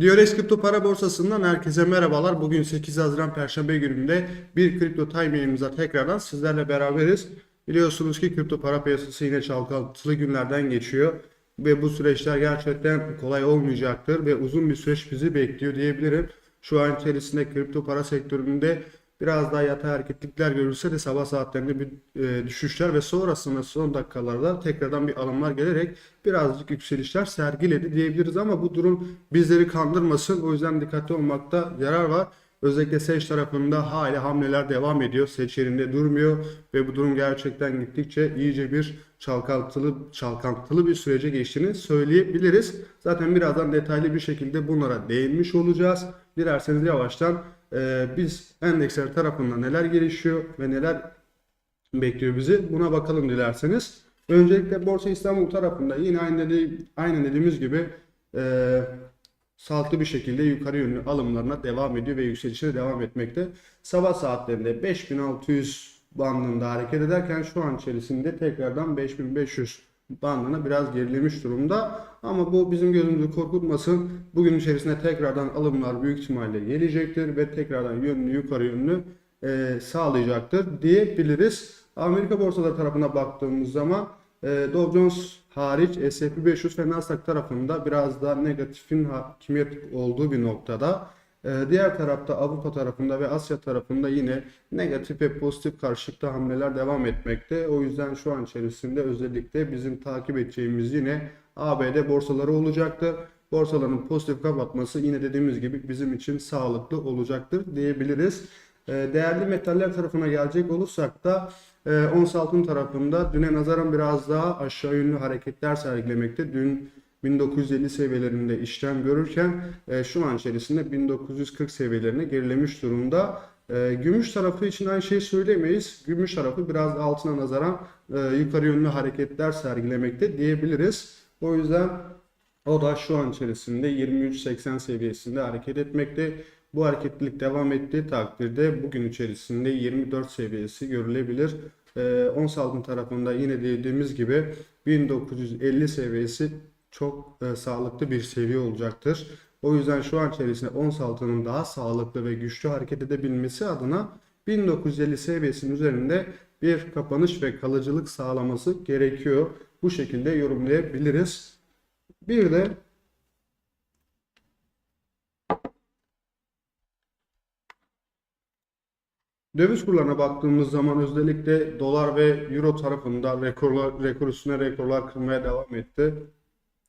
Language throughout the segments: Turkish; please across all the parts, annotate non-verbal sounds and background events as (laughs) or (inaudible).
Diyorex Kripto Para Borsası'ndan herkese merhabalar. Bugün 8 Haziran Perşembe gününde bir kripto timing'imize tekrardan sizlerle beraberiz. Biliyorsunuz ki kripto para piyasası yine çalkantılı günlerden geçiyor. Ve bu süreçler gerçekten kolay olmayacaktır ve uzun bir süreç bizi bekliyor diyebilirim. Şu an içerisinde kripto para sektöründe biraz daha yatay hareketlikler görülse de sabah saatlerinde bir e, düşüşler ve sonrasında son dakikalarda tekrardan bir alımlar gelerek birazcık yükselişler sergiledi diyebiliriz ama bu durum bizleri kandırmasın. O yüzden dikkatli olmakta yarar var. Özellikle Seç tarafında hala hamleler devam ediyor. Seç yerinde durmuyor ve bu durum gerçekten gittikçe iyice bir çalkantılı çalkantılı bir sürece geçtiğini söyleyebiliriz. Zaten birazdan detaylı bir şekilde bunlara değinmiş olacağız. Dilerseniz yavaştan e, biz endeksler tarafında neler gelişiyor ve neler bekliyor bizi buna bakalım dilerseniz. Öncelikle Borsa İstanbul tarafında yine aynı, dedi, aynı dediğimiz gibi e, sağlıklı bir şekilde yukarı yönlü alımlarına devam ediyor ve yükselişine devam etmekte. Sabah saatlerinde 5600 bandında hareket ederken şu an içerisinde tekrardan 5500 bandına biraz gerilemiş durumda. Ama bu bizim gözümüzü korkutmasın. Bugün içerisinde tekrardan alımlar büyük ihtimalle gelecektir ve tekrardan yönlü yukarı yönlü e, sağlayacaktır diyebiliriz. Amerika borsaları tarafına baktığımız zaman e, Dow Jones hariç S&P 500 ve Nasdaq tarafında biraz daha negatifin hakimiyet olduğu bir noktada. E, diğer tarafta Avrupa tarafında ve Asya tarafında yine negatif ve pozitif karşılıklı hamleler devam etmekte. O yüzden şu an içerisinde özellikle bizim takip edeceğimiz yine ABD borsaları olacaktır. Borsaların pozitif kapatması yine dediğimiz gibi bizim için sağlıklı olacaktır diyebiliriz. E, Değerli metaller tarafına gelecek olursak da e, ons altın tarafında düne nazaran biraz daha aşağı yönlü hareketler sergilemekte. Dün 1950 seviyelerinde işlem görürken e, şu an içerisinde 1940 seviyelerine gerilemiş durumda. E, gümüş tarafı için aynı şeyi söylemeyiz. Gümüş tarafı biraz altına nazaran e, yukarı yönlü hareketler sergilemekte diyebiliriz. O yüzden o da şu an içerisinde 23.80 seviyesinde hareket etmekte. Bu hareketlilik devam ettiği takdirde bugün içerisinde 24 seviyesi görülebilir. Ee, ons altın tarafında yine dediğimiz gibi 1950 seviyesi çok e, sağlıklı bir seviye olacaktır. O yüzden şu an içerisinde ons altının daha sağlıklı ve güçlü hareket edebilmesi adına 1950 seviyesinin üzerinde bir kapanış ve kalıcılık sağlaması gerekiyor. Bu şekilde yorumlayabiliriz. Bir de Döviz kurlarına baktığımız zaman özellikle dolar ve euro tarafında rekorlar, rekor üstüne rekorlar kırmaya devam etti.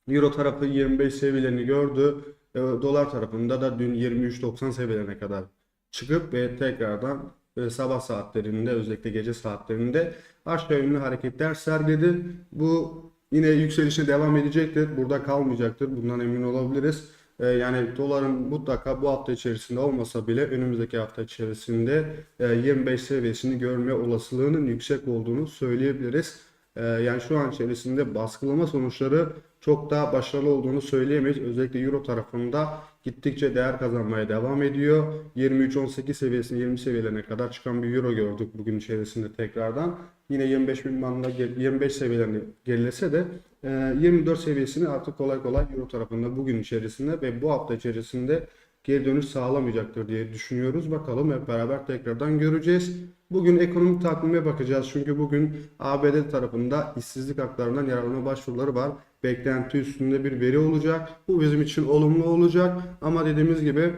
Euro tarafı 25 seviyelerini gördü. E, dolar tarafında da dün 23.90 seviyelerine kadar çıkıp ve tekrardan e, sabah saatlerinde özellikle gece saatlerinde aşağı yönlü hareketler sergiledi. Bu yine yükselişe devam edecektir. Burada kalmayacaktır. Bundan emin olabiliriz. Ee, Yani doların mutlaka bu hafta içerisinde olmasa bile önümüzdeki hafta içerisinde e, 25 seviyesini görme olasılığının yüksek olduğunu söyleyebiliriz. Ee, Yani şu an içerisinde baskılama sonuçları çok daha başarılı olduğunu söyleyemeyiz. Özellikle Euro tarafında gittikçe değer kazanmaya devam ediyor. 23.18 seviyesine 20 seviyelerine kadar çıkan bir Euro gördük bugün içerisinde tekrardan. Yine 25 bin bandına gel- 25 seviyelerini gerilese de e, 24 seviyesini artık kolay kolay Euro tarafında bugün içerisinde ve bu hafta içerisinde geri dönüş sağlamayacaktır diye düşünüyoruz. Bakalım hep beraber tekrardan göreceğiz. Bugün ekonomik takvime bakacağız çünkü bugün ABD tarafında işsizlik haklarından yararlanma başvuruları var. Beklenti üstünde bir veri olacak. Bu bizim için olumlu olacak ama dediğimiz gibi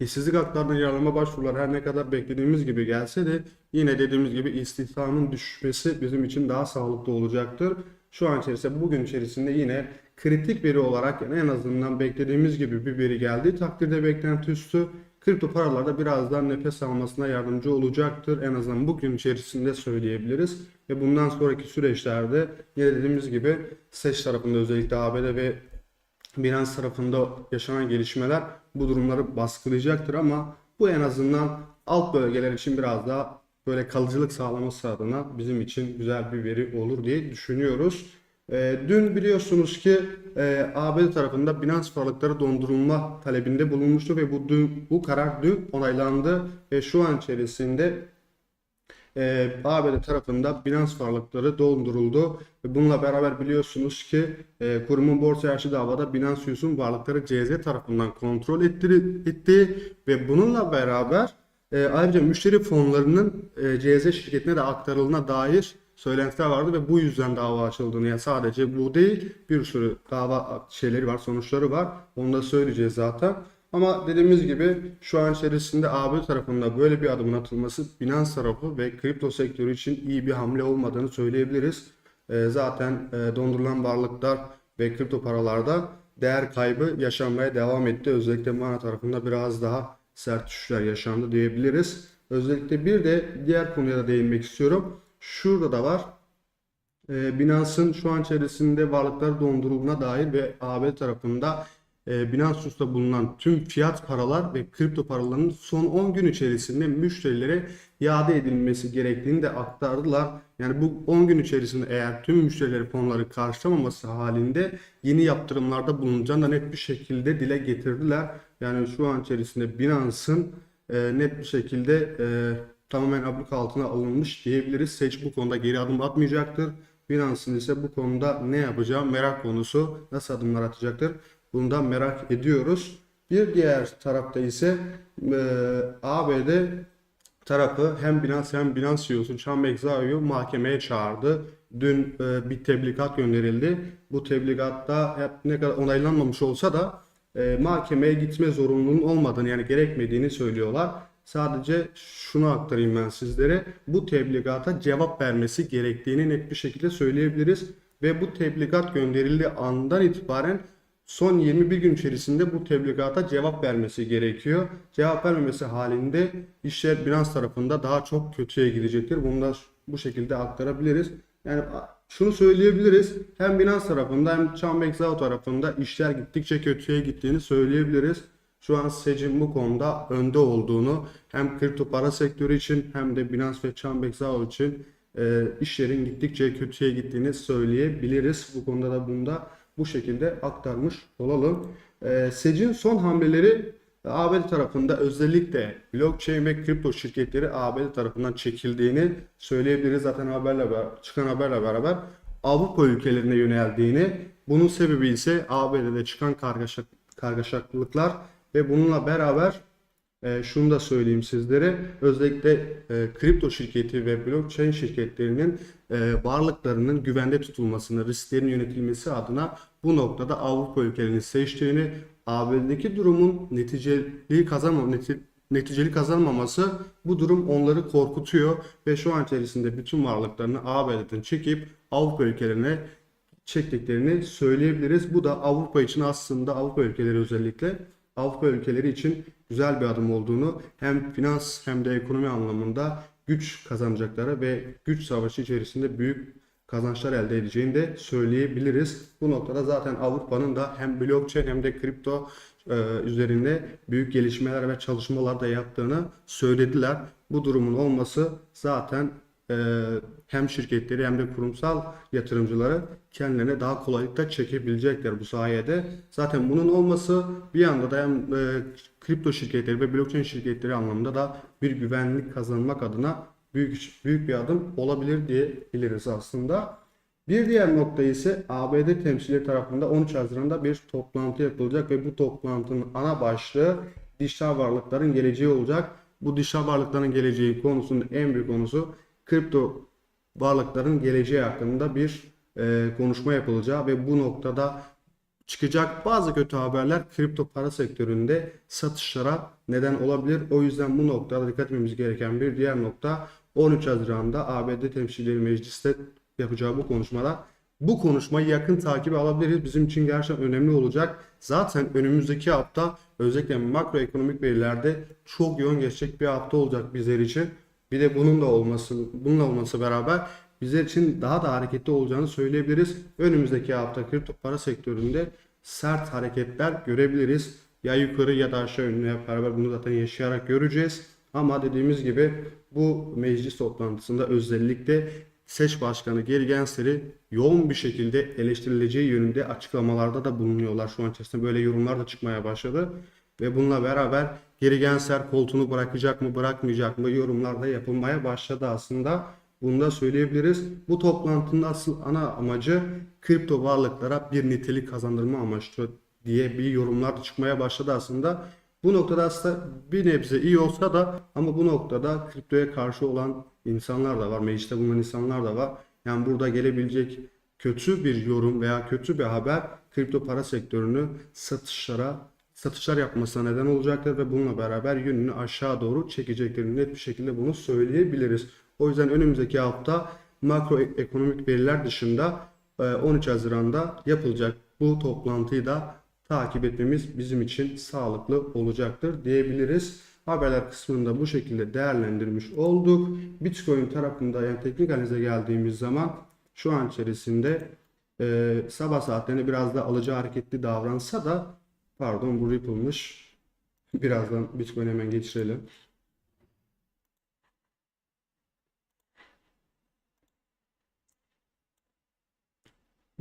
İşsizlik haklarından yararlanma başvuruları her ne kadar beklediğimiz gibi gelse de yine dediğimiz gibi istihdamın düşmesi bizim için daha sağlıklı olacaktır. Şu an içerisinde bugün içerisinde yine kritik veri olarak yani en azından beklediğimiz gibi bir veri geldiği takdirde beklenti üstü kripto paralarda birazdan nefes almasına yardımcı olacaktır. En azından bugün içerisinde söyleyebiliriz. Ve bundan sonraki süreçlerde yine dediğimiz gibi seç tarafında özellikle ABD ve Binance tarafında yaşanan gelişmeler bu durumları baskılayacaktır ama bu en azından alt bölgeler için biraz daha böyle kalıcılık sağlaması adına bizim için güzel bir veri olur diye düşünüyoruz. Ee, dün biliyorsunuz ki e, ABD tarafında Binance varlıkları dondurulma talebinde bulunmuştu ve bu dün, bu karar dün onaylandı ve şu an içerisinde e, ABD tarafında Binance varlıkları donduruldu. Ve bununla beraber biliyorsunuz ki e, kurumun borsa yaşı davada Binance Use'un varlıkları CZ tarafından kontrol ettiri- etti ve bununla beraber e, ayrıca müşteri fonlarının e, CZ şirketine de aktarıldığına dair söylentiler vardı ve bu yüzden dava açıldığını yani sadece bu değil bir sürü dava şeyleri var sonuçları var onu da söyleyeceğiz zaten. Ama dediğimiz gibi şu an içerisinde AB tarafında böyle bir adımın atılması Binance tarafı ve kripto sektörü için iyi bir hamle olmadığını söyleyebiliriz. Ee, zaten e, dondurulan varlıklar ve kripto paralarda değer kaybı yaşanmaya devam etti. Özellikle mana tarafında biraz daha sert düşüşler yaşandı diyebiliriz. Özellikle bir de diğer konuya da değinmek istiyorum. Şurada da var. E, Binance'ın şu an içerisinde varlıkları dondurulduğuna dair ve AB tarafında e, Binance Use'da bulunan tüm fiyat paralar ve kripto paraların son 10 gün içerisinde müşterilere iade edilmesi gerektiğini de aktardılar. Yani bu 10 gün içerisinde eğer tüm müşterileri fonları karşılamaması halinde yeni yaptırımlarda bulunacağını da net bir şekilde dile getirdiler. Yani şu an içerisinde Binance'ın e, net bir şekilde e, tamamen abluka altına alınmış diyebiliriz. Seç bu konuda geri adım atmayacaktır. Binance'ın ise bu konuda ne yapacağı merak konusu. Nasıl adımlar atacaktır? Bunu da merak ediyoruz. Bir diğer tarafta ise e, ABD tarafı hem Binance hem Binance CEO'su Chambek Zhao'yu mahkemeye çağırdı. Dün e, bir tebligat gönderildi. Bu tebligatta hep ne kadar onaylanmamış olsa da e, mahkemeye gitme zorunluluğunun olmadığını yani gerekmediğini söylüyorlar. Sadece şunu aktarayım ben sizlere. Bu tebligata cevap vermesi gerektiğini net bir şekilde söyleyebiliriz. Ve bu tebligat gönderildiği andan itibaren son 21 gün içerisinde bu tebligata cevap vermesi gerekiyor. Cevap vermemesi halinde işler Binance tarafında daha çok kötüye gidecektir. Bunu da bu şekilde aktarabiliriz. Yani şunu söyleyebiliriz. Hem Binance tarafında hem Chambek Zhao tarafında işler gittikçe kötüye gittiğini söyleyebiliriz. Şu an SEC'in bu konuda önde olduğunu hem kripto para sektörü için hem de Binance ve Chambek Zhao için e, işlerin gittikçe kötüye gittiğini söyleyebiliriz. Bu konuda da bunu da bu şekilde aktarmış olalım. E, SEC'in son hamleleri ABD tarafında özellikle blockchain ve kripto şirketleri ABD tarafından çekildiğini söyleyebiliriz. Zaten haberle çıkan haberle beraber Avrupa ülkelerine yöneldiğini, bunun sebebi ise ABD'de çıkan kargaşa, kargaşalıklar ve bununla beraber e, şunu da söyleyeyim sizlere. Özellikle e, kripto şirketi ve blockchain şirketlerinin e, varlıklarının güvende tutulmasını, risklerin yönetilmesi adına bu noktada Avrupa ülkelerini seçtiğini, ABD'deki durumun neticeli kazanma, neti, neticeli kazanmaması bu durum onları korkutuyor ve şu an içerisinde bütün varlıklarını ABD'den çekip Avrupa ülkelerine çektiklerini söyleyebiliriz. Bu da Avrupa için aslında Avrupa ülkeleri özellikle Avrupa ülkeleri için güzel bir adım olduğunu hem finans hem de ekonomi anlamında güç kazanacakları ve güç savaşı içerisinde büyük kazançlar elde edeceğini de söyleyebiliriz. Bu noktada zaten Avrupa'nın da hem blockchain hem de kripto e, üzerinde büyük gelişmeler ve çalışmalar da yaptığını söylediler. Bu durumun olması zaten hem şirketleri hem de kurumsal yatırımcıları kendilerine daha kolaylıkla çekebilecekler bu sayede. Zaten bunun olması bir yanda da hem e, kripto şirketleri ve blockchain şirketleri anlamında da bir güvenlik kazanmak adına büyük büyük bir adım olabilir diyebiliriz aslında. Bir diğer nokta ise ABD temsilcileri tarafında 13 Haziran'da bir toplantı yapılacak ve bu toplantının ana başlığı dijital varlıkların geleceği olacak. Bu dijital varlıkların geleceği konusunun en büyük konusu kripto varlıkların geleceği hakkında bir e, konuşma yapılacağı ve bu noktada çıkacak bazı kötü haberler kripto para sektöründe satışlara neden olabilir. O yüzden bu noktada dikkat etmemiz gereken bir diğer nokta 13 Haziran'da ABD Temsilcileri Meclisi'nde yapacağı bu konuşmada bu konuşmayı yakın takibi alabiliriz. Bizim için gerçekten önemli olacak. Zaten önümüzdeki hafta özellikle makroekonomik verilerde çok yoğun geçecek bir hafta olacak bizler için. Bir de bunun da olması, bununla olması beraber bizler için daha da hareketli olacağını söyleyebiliriz. Önümüzdeki hafta kripto para sektöründe sert hareketler görebiliriz. Ya yukarı ya da aşağı yönlü beraber bunu zaten yaşayarak göreceğiz. Ama dediğimiz gibi bu meclis toplantısında özellikle Seç Başkanı Geri Gensler'i yoğun bir şekilde eleştirileceği yönünde açıklamalarda da bulunuyorlar. Şu an içerisinde böyle yorumlar da çıkmaya başladı. Ve bununla beraber Geri Gensler koltuğunu bırakacak mı bırakmayacak mı yorumlar da yapılmaya başladı aslında. Bunu da söyleyebiliriz. Bu toplantının asıl ana amacı kripto varlıklara bir nitelik kazandırma amaçlı diye bir yorumlar çıkmaya başladı aslında. Bu noktada aslında bir nebze iyi olsa da ama bu noktada kriptoya karşı olan insanlar da var. Mecliste bulunan insanlar da var. Yani burada gelebilecek kötü bir yorum veya kötü bir haber kripto para sektörünü satışlara satışlar yapmasına neden olacaktır ve bununla beraber yönünü aşağı doğru çekecektir. Net bir şekilde bunu söyleyebiliriz. O yüzden önümüzdeki hafta makroekonomik veriler dışında e, 13 Haziran'da yapılacak bu toplantıyı da takip etmemiz bizim için sağlıklı olacaktır diyebiliriz. Haberler kısmında bu şekilde değerlendirmiş olduk. Bitcoin tarafında yani teknik analize geldiğimiz zaman şu an içerisinde e, sabah saatlerinde biraz da alıcı hareketli davransa da pardon bu Ripple'mış. (laughs) Birazdan Bitcoin hemen geçirelim.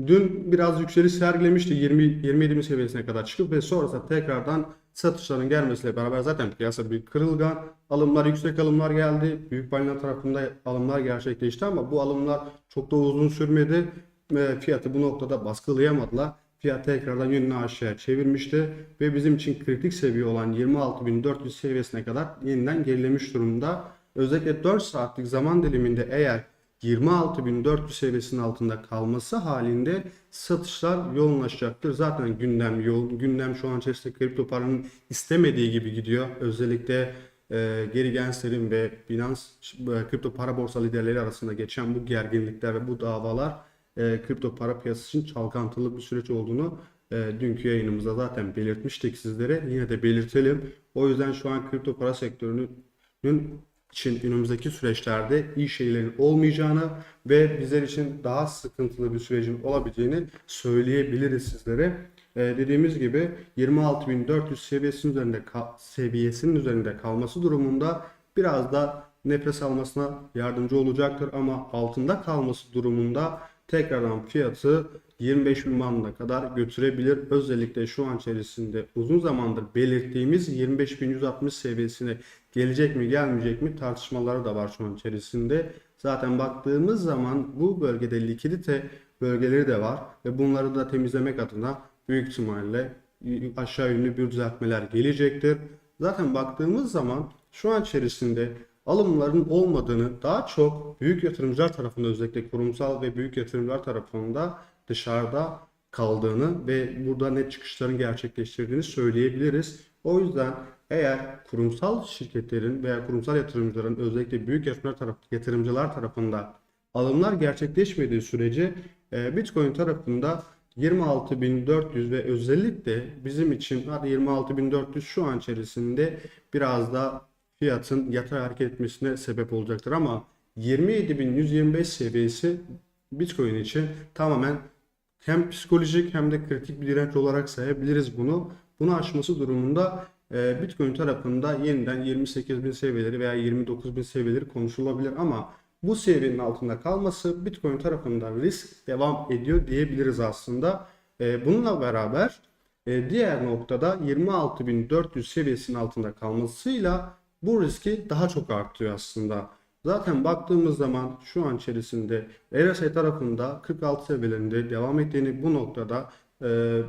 Dün biraz yükseliş sergilemişti 20 27 bin seviyesine kadar çıkıp ve sonrasında tekrardan satışların gelmesiyle beraber zaten piyasa bir kırılgan. Alımlar yüksek alımlar geldi. Büyük balina tarafında alımlar gerçekleşti ama bu alımlar çok da uzun sürmedi. Fiyatı bu noktada baskılayamadılar. Fiyat tekrardan yönünü aşağıya çevirmişti ve bizim için kritik seviye olan 26.400 seviyesine kadar yeniden gerilemiş durumda. Özellikle 4 saatlik zaman diliminde eğer 26.400 seviyesinin altında kalması halinde satışlar yoğunlaşacaktır. Zaten gündem yoğun. Gündem şu an içerisinde kripto paranın istemediği gibi gidiyor. Özellikle e, Geri Gensler'in ve Binance e, kripto para borsa liderleri arasında geçen bu gerginlikler ve bu davalar e, kripto para piyasası için çalkantılı bir süreç olduğunu e, dünkü yayınımızda zaten belirtmiştik sizlere. Yine de belirtelim. O yüzden şu an kripto para sektörünün için önümüzdeki süreçlerde iyi şeylerin olmayacağını ve bizler için daha sıkıntılı bir sürecin olabileceğini söyleyebiliriz sizlere. Ee, dediğimiz gibi 26.400 seviyesinin üzerinde seviyesinin üzerinde kalması durumunda biraz da nefes almasına yardımcı olacaktır ama altında kalması durumunda tekrardan fiyatı 25 bin bandına kadar götürebilir. Özellikle şu an içerisinde uzun zamandır belirttiğimiz 25.160 seviyesine gelecek mi gelmeyecek mi tartışmaları da var şu an içerisinde. Zaten baktığımız zaman bu bölgede likidite bölgeleri de var ve bunları da temizlemek adına büyük ihtimalle aşağı yönlü bir düzeltmeler gelecektir. Zaten baktığımız zaman şu an içerisinde alımların olmadığını daha çok büyük yatırımcılar tarafında özellikle kurumsal ve büyük yatırımcılar tarafında dışarıda kaldığını ve burada net çıkışların gerçekleştirdiğini söyleyebiliriz. O yüzden eğer kurumsal şirketlerin veya kurumsal yatırımcıların özellikle büyük yatırımcılar, taraf, yatırımcılar tarafında alımlar gerçekleşmediği sürece e, Bitcoin tarafında 26.400 ve özellikle bizim için hadi 26.400 şu an içerisinde biraz da fiyatın yatay hareket etmesine sebep olacaktır ama 27.125 seviyesi Bitcoin için tamamen hem psikolojik hem de kritik bir direnç olarak sayabiliriz bunu. Bunu aşması durumunda e, Bitcoin tarafında yeniden 28.000 seviyeleri veya 29.000 seviyeleri konuşulabilir ama bu seviyenin altında kalması Bitcoin tarafından risk devam ediyor diyebiliriz aslında. E, bununla beraber e, diğer noktada 26.400 seviyesinin altında kalmasıyla bu riski daha çok artıyor aslında. Zaten baktığımız zaman şu an içerisinde RSI tarafında 46 seviyelerinde devam ettiğini bu noktada e,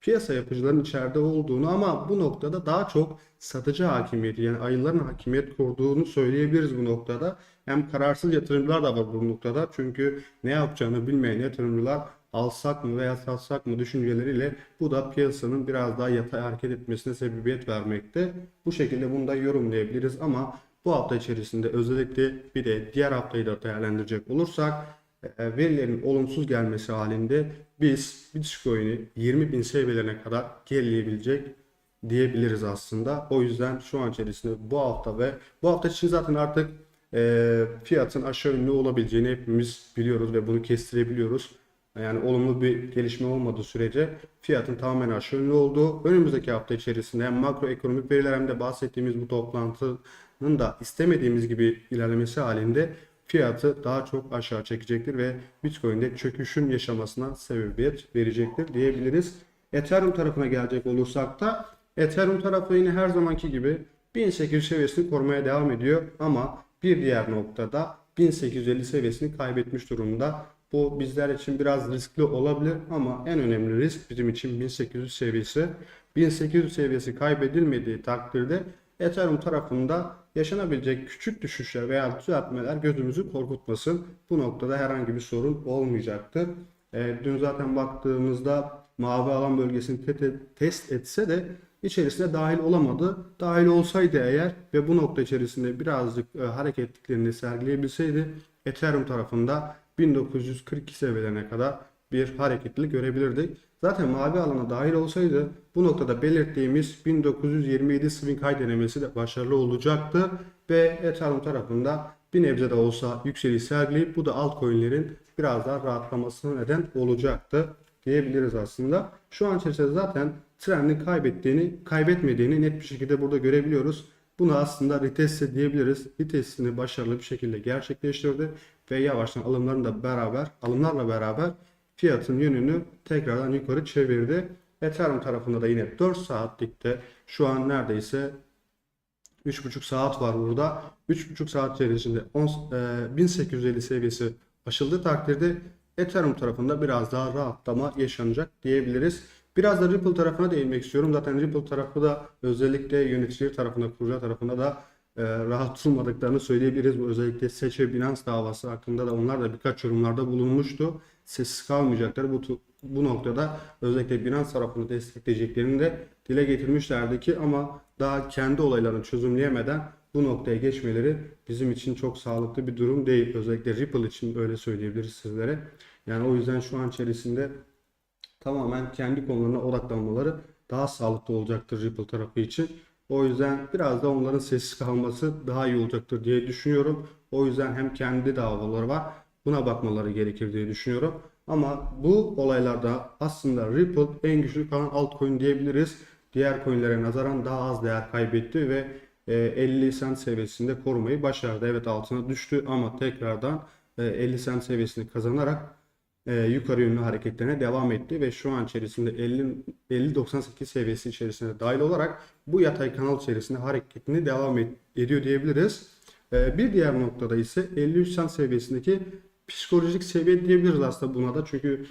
piyasa yapıcıların içeride olduğunu ama bu noktada daha çok satıcı hakimiyeti yani ayıların hakimiyet kurduğunu söyleyebiliriz bu noktada. Hem kararsız yatırımcılar da var bu noktada çünkü ne yapacağını bilmeyen yatırımcılar alsak mı veya satsak mı düşünceleriyle bu da piyasanın biraz daha yatay hareket etmesine sebebiyet vermekte. Bu şekilde bunu da yorumlayabiliriz ama bu hafta içerisinde özellikle bir de diğer haftayı da değerlendirecek olursak e, verilerin olumsuz gelmesi halinde biz Bitcoin'i 20 bin seviyelerine kadar gerileyebilecek diyebiliriz aslında. O yüzden şu an içerisinde bu hafta ve bu hafta için zaten artık e, fiyatın aşağı yönlü olabileceğini hepimiz biliyoruz ve bunu kestirebiliyoruz. Yani olumlu bir gelişme olmadığı sürece fiyatın tamamen aşağı yönlü olduğu önümüzdeki hafta içerisinde hem makroekonomik veriler hem de bahsettiğimiz bu toplantının da istemediğimiz gibi ilerlemesi halinde fiyatı daha çok aşağı çekecektir ve Bitcoin'de çöküşün yaşamasına sebebiyet verecektir diyebiliriz. Ethereum tarafına gelecek olursak da Ethereum tarafı yine her zamanki gibi 1800 seviyesini korumaya devam ediyor ama bir diğer noktada 1850 seviyesini kaybetmiş durumda. Bu bizler için biraz riskli olabilir ama en önemli risk bizim için 1800 seviyesi. 1800 seviyesi kaybedilmediği takdirde Ethereum tarafında yaşanabilecek küçük düşüşler veya düzeltmeler gözümüzü korkutmasın. Bu noktada herhangi bir sorun olmayacaktır. E, dün zaten baktığımızda mavi alan bölgesini te- te- test etse de içerisine dahil olamadı. Dahil olsaydı eğer ve bu nokta içerisinde birazcık e, hareketliklerini sergileyebilseydi Ethereum tarafında 1942 seviyelerine kadar bir hareketlilik görebilirdik. Zaten mavi alana dahil olsaydı bu noktada belirttiğimiz 1927 swing high denemesi de başarılı olacaktı ve Ethereum tarafında bir nebze de olsa yükseliş sergileyip bu da altcoin'lerin biraz daha rahatlamasına neden olacaktı diyebiliriz aslında. Şu an içerisinde zaten trendin kaybettiğini, kaybetmediğini net bir şekilde burada görebiliyoruz. Bunu aslında retest diyebiliriz. Retestini başarılı bir şekilde gerçekleştirdi ve yavaştan alımların da beraber, alımlarla beraber fiyatın yönünü tekrardan yukarı çevirdi. Ethereum tarafında da yine 4 saatlikte şu an neredeyse 3,5 saat var burada. 3,5 saat içerisinde 10, e, 1850 seviyesi aşıldığı takdirde Ethereum tarafında biraz daha rahatlama yaşanacak diyebiliriz. Biraz da Ripple tarafına değinmek istiyorum. Zaten Ripple tarafı da özellikle yöneticileri tarafında, kurucular tarafında da e, rahat tutmadıklarını söyleyebiliriz. Özellikle Seç ve Binance davası hakkında da onlar da birkaç yorumlarda bulunmuştu. Sessiz kalmayacaklar. Bu, bu noktada özellikle Binance tarafını destekleyeceklerini de dile getirmişlerdi ki ama daha kendi olaylarını çözümleyemeden bu noktaya geçmeleri bizim için çok sağlıklı bir durum değil. Özellikle Ripple için öyle söyleyebiliriz sizlere. Yani o yüzden şu an içerisinde tamamen kendi konularına odaklanmaları daha sağlıklı olacaktır Ripple tarafı için. O yüzden biraz da onların sessiz kalması daha iyi olacaktır diye düşünüyorum. O yüzden hem kendi davaları var buna bakmaları gerekir diye düşünüyorum. Ama bu olaylarda aslında Ripple en güçlü kalan altcoin diyebiliriz. Diğer coinlere nazaran daha az değer kaybetti ve e, 50 cent seviyesinde korumayı başardı. Evet altına düştü ama tekrardan e, 50 cent seviyesini kazanarak e, yukarı yönlü hareketlerine devam etti ve şu an içerisinde 50 50-98 seviyesi içerisine dahil olarak bu yatay kanal içerisinde hareketini devam et- ediyor diyebiliriz. E, bir diğer noktada ise 53 cent seviyesindeki psikolojik seviye diyebiliriz aslında buna da çünkü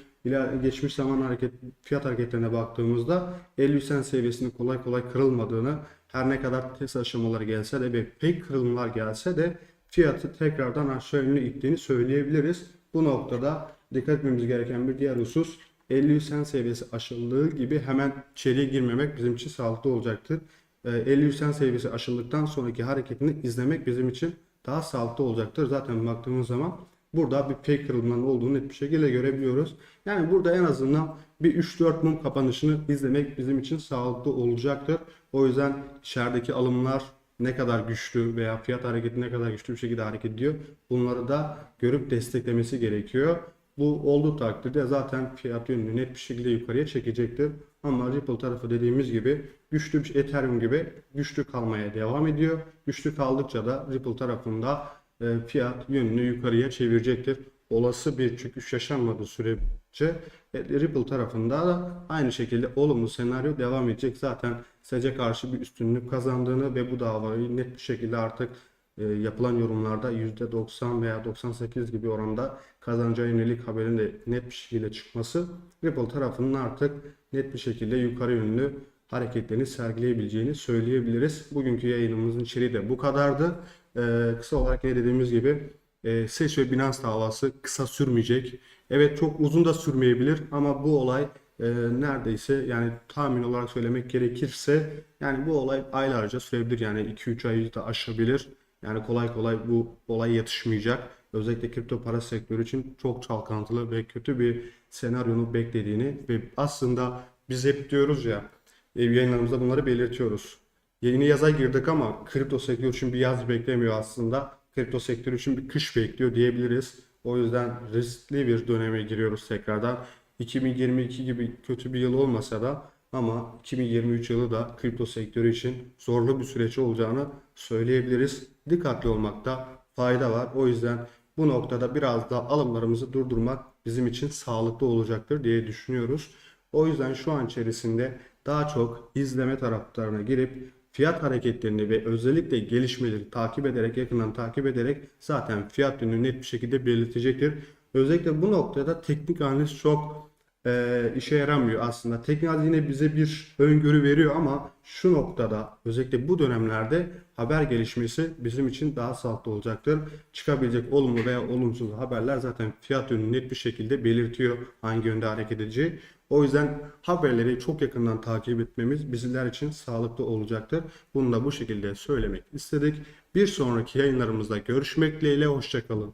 geçmiş zaman hareket fiyat hareketlerine baktığımızda 53 cent seviyesinin kolay kolay kırılmadığını her ne kadar test aşamaları gelse de ve pek kırılımlar gelse de fiyatı tekrardan aşağı yönlü ittiğini söyleyebiliriz. Bu noktada dikkat etmemiz gereken bir diğer husus 50 cent seviyesi aşıldığı gibi hemen içeriye girmemek bizim için sağlıklı olacaktır. Ee, 50 cent seviyesi aşıldıktan sonraki hareketini izlemek bizim için daha sağlıklı olacaktır. Zaten baktığımız zaman burada bir fake kırılımların olduğunu net bir şekilde görebiliyoruz. Yani burada en azından bir 3-4 mum kapanışını izlemek bizim için sağlıklı olacaktır. O yüzden içerideki alımlar ne kadar güçlü veya fiyat hareketi ne kadar güçlü bir şekilde hareket ediyor. Bunları da görüp desteklemesi gerekiyor. Bu olduğu takdirde zaten fiyat yönünü net bir şekilde yukarıya çekecektir. Ama Ripple tarafı dediğimiz gibi güçlü bir Ethereum gibi güçlü kalmaya devam ediyor. Güçlü kaldıkça da Ripple tarafında e, fiyat yönünü yukarıya çevirecektir. Olası bir çöküş yaşanmadığı sürece e, Ripple tarafında da aynı şekilde olumlu senaryo devam edecek. Zaten SEC'e karşı bir üstünlük kazandığını ve bu davayı net bir şekilde artık e, yapılan yorumlarda %90 veya 98 gibi oranda kazanacağı yönelik haberin de net bir şekilde çıkması Ripple tarafının artık net bir şekilde yukarı yönlü hareketlerini sergileyebileceğini söyleyebiliriz. Bugünkü yayınımızın içeriği de bu kadardı. E, kısa olarak ne dediğimiz gibi e, SEC ve Binance davası kısa sürmeyecek. Evet çok uzun da sürmeyebilir ama bu olay e, neredeyse yani tahmin olarak söylemek gerekirse yani bu olay aylarca sürebilir. Yani 2-3 ayı da aşabilir. Yani kolay kolay bu olay yatışmayacak. Özellikle kripto para sektörü için çok çalkantılı ve kötü bir senaryonun beklediğini ve aslında biz hep diyoruz ya e, yayınlarımızda bunları belirtiyoruz. Yeni yaza girdik ama kripto sektörü için bir yaz beklemiyor aslında. Kripto sektörü için bir kış bekliyor diyebiliriz. O yüzden riskli bir döneme giriyoruz tekrardan. 2022 gibi kötü bir yıl olmasa da ama 2023 yılı da kripto sektörü için zorlu bir süreç olacağını söyleyebiliriz. Dikkatli olmakta fayda var. O yüzden bu noktada biraz da alımlarımızı durdurmak bizim için sağlıklı olacaktır diye düşünüyoruz. O yüzden şu an içerisinde daha çok izleme taraflarına girip fiyat hareketlerini ve özellikle gelişmeleri takip ederek yakından takip ederek zaten fiyat yönünü net bir şekilde belirtecektir. Özellikle bu noktada teknik analiz çok e, işe yaramıyor aslında. Teknik analiz yine bize bir öngörü veriyor ama şu noktada özellikle bu dönemlerde haber gelişmesi bizim için daha sağlıklı olacaktır. Çıkabilecek olumlu veya olumsuz haberler zaten fiyat yönünü net bir şekilde belirtiyor hangi yönde hareket edeceği. O yüzden haberleri çok yakından takip etmemiz bizler için sağlıklı olacaktır. Bunu da bu şekilde söylemek istedik. Bir sonraki yayınlarımızda görüşmek dileğiyle hoşçakalın.